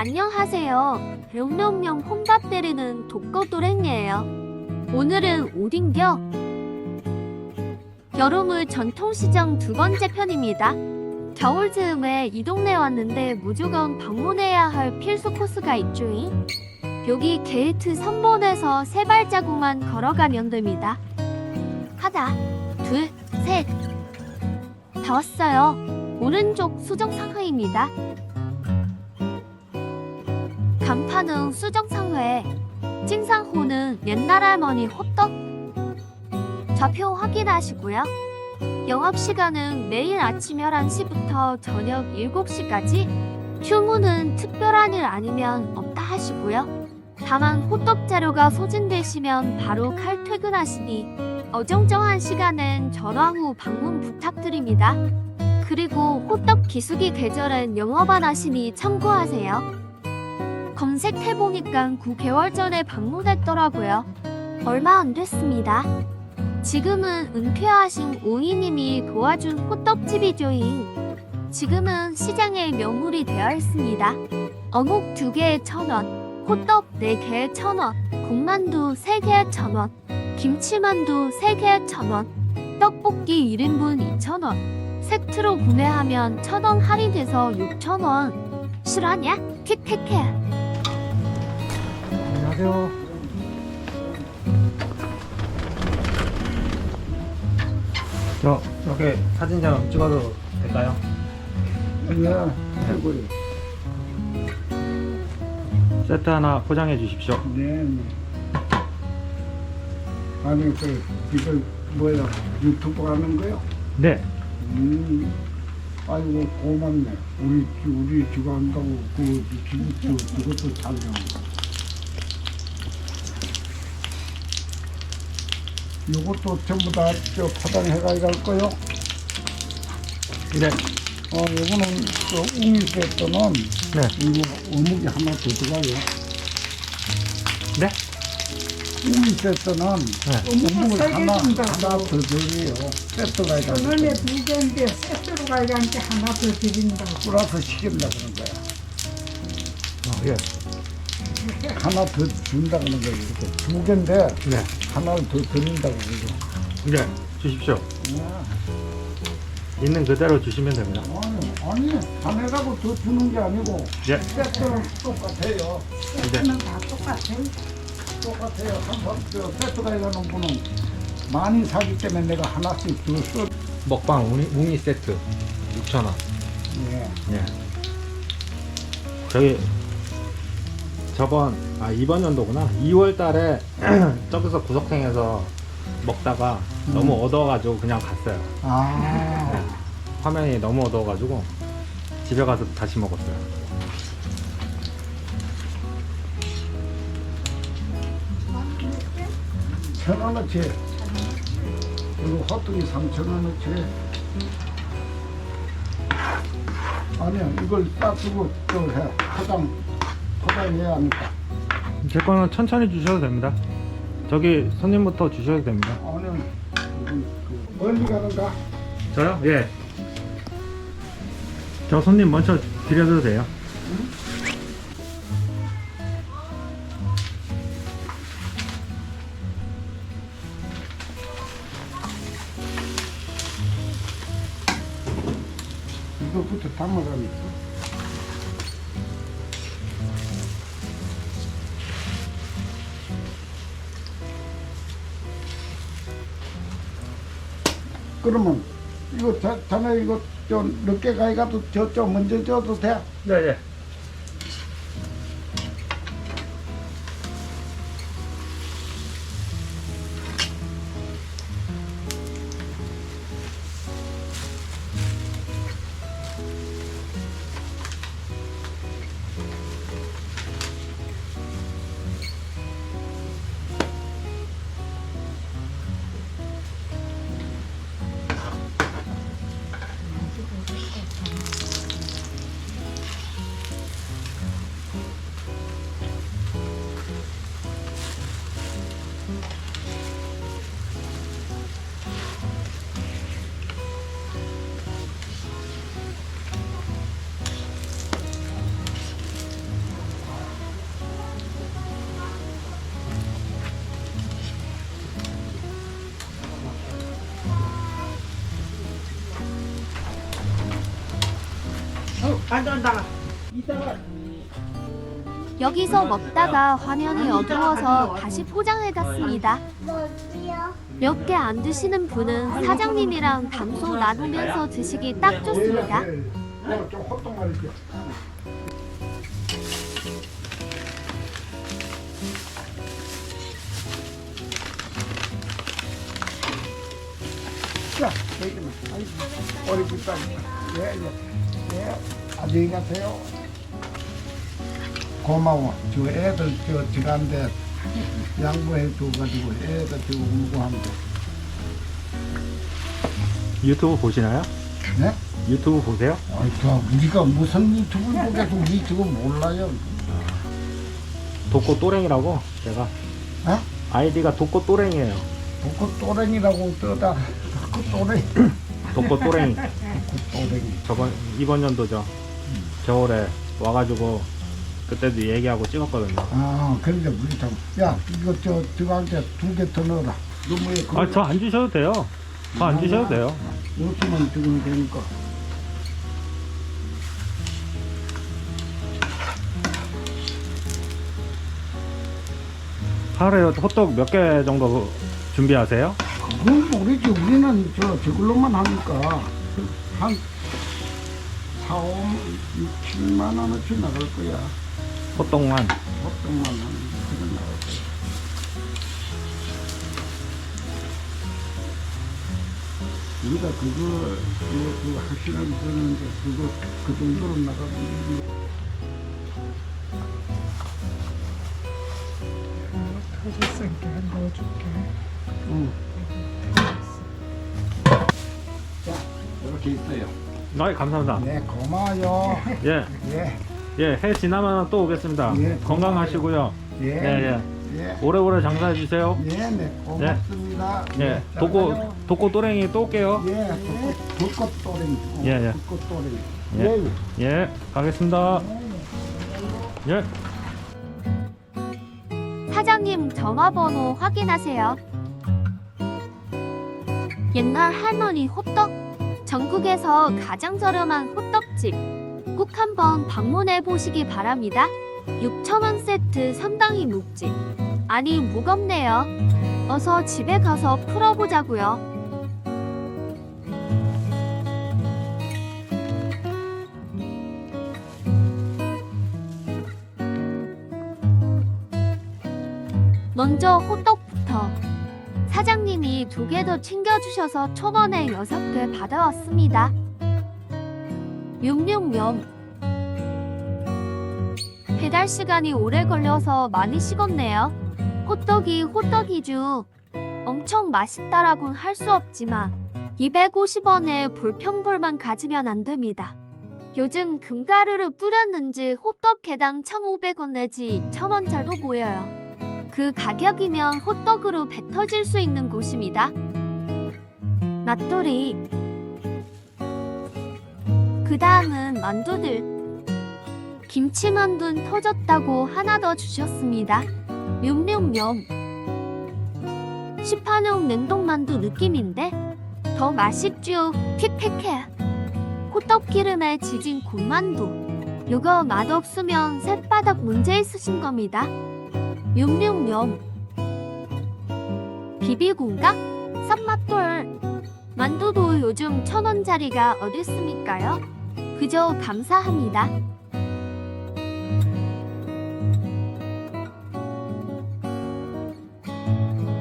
안녕하세요. 명명명 혼밥 때리는 독거도랭이에요. 오늘은 어딘겨? 여름을 전통시장 두 번째 편입니다. 겨울 즈음에 이 동네 왔는데 무조건 방문해야 할 필수 코스가 있죠잉. 여기 게이트 3번에서 세 발자국만 걸어가면 됩니다. 하나, 둘, 셋. 다 왔어요. 오른쪽 수정상회입니다. 간판은 수정상회, 찡상호는 옛날 할머니 호떡. 좌표 확인하시고요. 영업시간은 매일 아침 11시부터 저녁 7시까지. 휴무는 특별한 일 아니면 없다 하시고요. 다만 호떡 자료가 소진되시면 바로 칼퇴근하시니 어정쩡한 시간엔 전화 후 방문 부탁드립니다. 그리고 호떡 기수기 계절엔 영업 안 하시니 참고하세요. 검색해보니까 9개월 전에 방문했더라고요. 얼마 안 됐습니다. 지금은 은퇴하신 오이님이 도와준 호떡집이죠잉. 지금은 시장에 명물이 되어 있습니다. 어묵 2개에 1,000원, 호떡 4개에 1,000원, 군만두 3개에 1,000원, 김치만두 3개에 1,000원, 떡볶이 1인분 2,000원, 세트로 구매하면 1,000원 할인돼서 6,000원. 실화냐? 킥킥해. 안녕하세요. 저 이렇게 사진 좀 찍어도 될까요? 네, 해고요. 세트 하나 포장해 주십시오. 네, 네. 아니, 그, 이거 뭐야, 유튜브 하는 거요? 네. 음, 아이고, 고맙네. 우리, 우리 지가 한다고, 그, 저, 저, 그것도 촬영. 요것도 전부 다, 저, 포장해가지고 갈 거요? 네. 어, 요거는, 저, 웅이 세트는, 네. 이거, 어묵이 하나 더 들어가요. 네. 웅이 세트는, 네. 어묵을 하나, 준다. 하나 더 드려요. 세트가 있다. 원래 두 개인데 세트로 가려니까 하나 더 드린다고. 플러스 시킨다 그런 거야. 어, 예. 하나 더 준다 그런 거야. 이렇게 두 개인데 네. 하나를 더 드린다고 그러죠. 네. 주십시오. 야, 있는 그대로 주시면 됩니다. 아니, 아니, 자네라고 더 주는 게 아니고 네. 세트랑 똑같아요. 네. 세트는 다 똑같아요. 똑같아요. 한번 저 세트가 이라는 분은 많이 사기 때문에 내가 하나씩 더 써. 먹방 웅이, 웅이 세트 6,000원. 예. 예. 저기 저번 아 이번 연도구나 2월 달에 저기서 구석탱에서 먹다가 너무 어두워가지고 그냥 갔어요. 아, 화면이 너무 어두워가지고 집에 가서 다시 먹었어요. 천 원어치. 그리고 헛떡이 삼천 원어치. 아니야, 이걸 따주고 또 해. 포장, 포장해야 하니까. 제 거는 천천히 주셔도 됩니다. 저기 손님부터 주셔도 됩니다. 아니, 이건 그 멀리 가는가? 저요? 예. 저 손님 먼저 드려도 돼요. 이거부터 담아가니 그러면 이거 자, 자네 이거 좀 늦게 가기가도 저쪽 먼저 줘도 돼? 네, 이따가 여기서 먹다가 화면이 어두워서 다시 포장해놨습니다. 몇 개 안 드시는 분은 사장님이랑 담소 나누면서 드시기 딱 좋습니다. 좀 호떡 말이죠. 자, 여기만. 아이고, 어리 붓다. 예, 예. 예, 안녕히 가세요. 고마워. 저 애들 저 들어간데 양보해 줘가지고 애들 저 공부하는데. 유튜브 보시나요? 네? 유튜브 보세요? 아이, 저 우리가 무슨 유튜브를 보겠어? 우리 지금 몰라요. 독고 또랭이라고 제가 어? 아이디가 독고 또랭이에요. 그 또랭이라고 떠다. 그 또랭이. 독고 또랭이. 그 또랭이. 저번 이번 연도죠. 겨울에 와가지고 그때도 얘기하고 찍었거든요. 아, 그런데 우리 참. 야, 이거 저 들어갈 때두 개 더 넣어라. 너무 에아저 안 주셔도 돼요. 저 안 주셔도 돼요. 이렇게만 주면 되니까. 하루에 호떡 몇 개 정도 준비하세요? 그건 모르지. 우리는 저 저걸로만 하니까 한 4, 5, 6, 7만 원어치 나갈 거야. 보통만 한 그런 나갈 거야. 우리가 그거 그거 그거 하시라고 그러는데 그거 그 정도로 나가면 터졌으니까 넣어줄게. 응. 자 이렇게 있어요. 아 감사합니다. 네 고마워요. 예. 예. 예, 해 지나면 또 오겠습니다. 예, 건강하시고요. 예. 예, 예. 예. 오래오래 장사해 주세요. 예, 네, 고맙습니다. 예, 네, 독고 잘 가요. 독고 또랭이 또 올게요. 예, 독고 독고 또랭이. 예, 예. 독고 또랭이. 예. 예. 예, 가겠습니다. 예. 사장님 전화번호 확인하세요. 옛날 할머니 호떡? 전국에서 가장 저렴한 호떡집. 꼭 한번 방문해 보시기 바랍니다. 6,000원 세트 상당히 묵직. 아니, 무겁네요. 어서 집에 가서 풀어보자고요. 먼저 호떡부터 사장님이 두 개 더 챙겨주셔서 천 원에 여섯 개 받아왔습니다. 육육염 배달 시간이 오래 걸려서 많이 식었네요. 호떡이 호떡이죠. 엄청 맛있다라고는 할수 없지만 250원에 불평불만 가지면 안 됩니다. 요즘 금가루를 뿌렸는지 호떡 개당 1,500원 내지 2,000원짜리도 보여요. 그 가격이면 호떡으로 배 터질 수 있는 곳입니다. 맛돌이. 그 다음은 만두들. 김치만두는 터졌다고 하나 더 주셨습니다. 뇸뇸뇸. 시판용 냉동만두 느낌인데 더 맛있죠. 픽픽해. 호떡 기름에 지진 군만두. 이거 맛없으면 새바닥 문제 있으신 겁니다. 뇸뇸뇸 비비군가? 쌈맛돌 만두도 요즘 천원짜리가 어딨습니까요? 그저 감사합니다.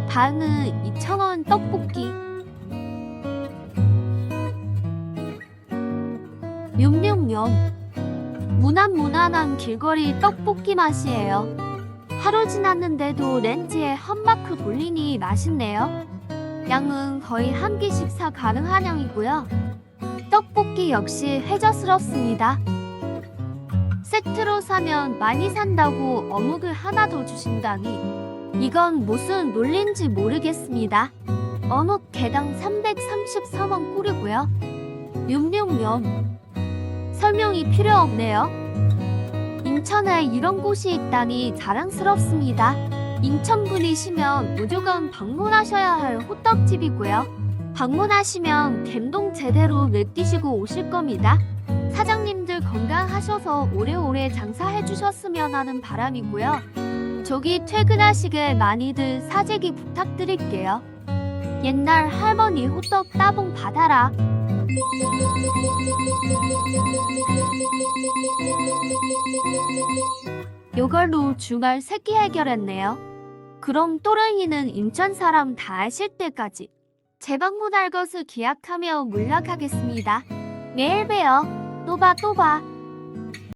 다음은 2,000원 떡볶이 뇸뇸뇸 무난무난한 길거리 떡볶이 맛이에요. 하루 지났는데도 렌즈에 한 마크 돌리니 맛있네요. 양은 거의 한 끼 식사 가능한 양이고요. 떡볶이 역시 회저스럽습니다. 세트로 사면 많이 산다고 어묵을 하나 더 주신다니 이건 무슨 논리인지 모르겠습니다. 어묵 개당 333원 꿀이고요. 뇸뇸뇸 설명이 필요 없네요. 인천에 이런 곳이 있다니 자랑스럽습니다. 인천 분이시면 무조건 방문하셔야 할 호떡집이고요. 방문하시면 갬동 제대로 느끼시고 오실 겁니다. 사장님들 건강하셔서 오래오래 장사해 주셨으면 하는 바람이고요. 저기 퇴근하시게 많이들 사재기 부탁드릴게요. 옛날 할머니 호떡 따봉 받아라. 요걸로 주말 새끼 해결했네요. 그럼 또랑이는 인천 사람 다 아실 때까지 재방문할 것을 기약하며 물러가겠습니다. 내일 봬요. 또 봐, 또 봐.